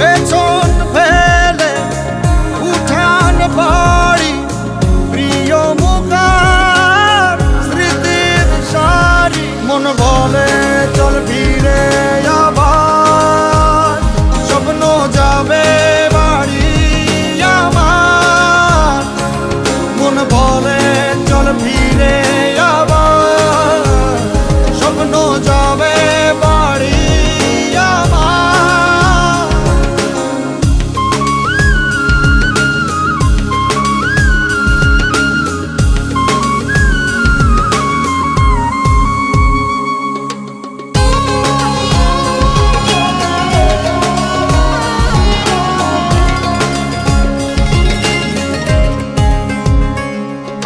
It's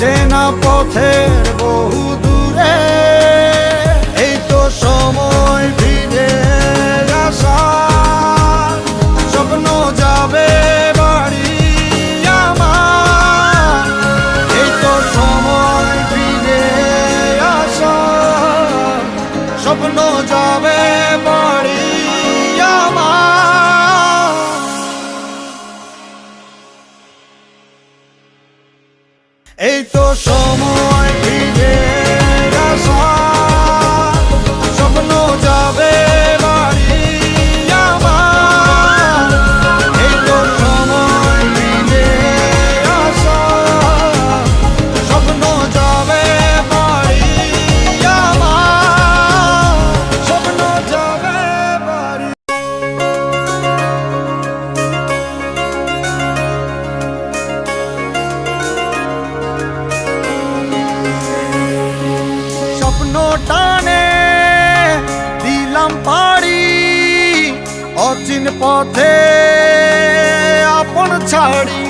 চেনা পথের বহু দূরে, এই তো সময় ফিরে আসা স্বপ্ন যাবে বাড়ি আমার। এই তো সময় ফিরে আসা স্বপ্ন এই তো সময় অচিন পথে আপন ছাড়ি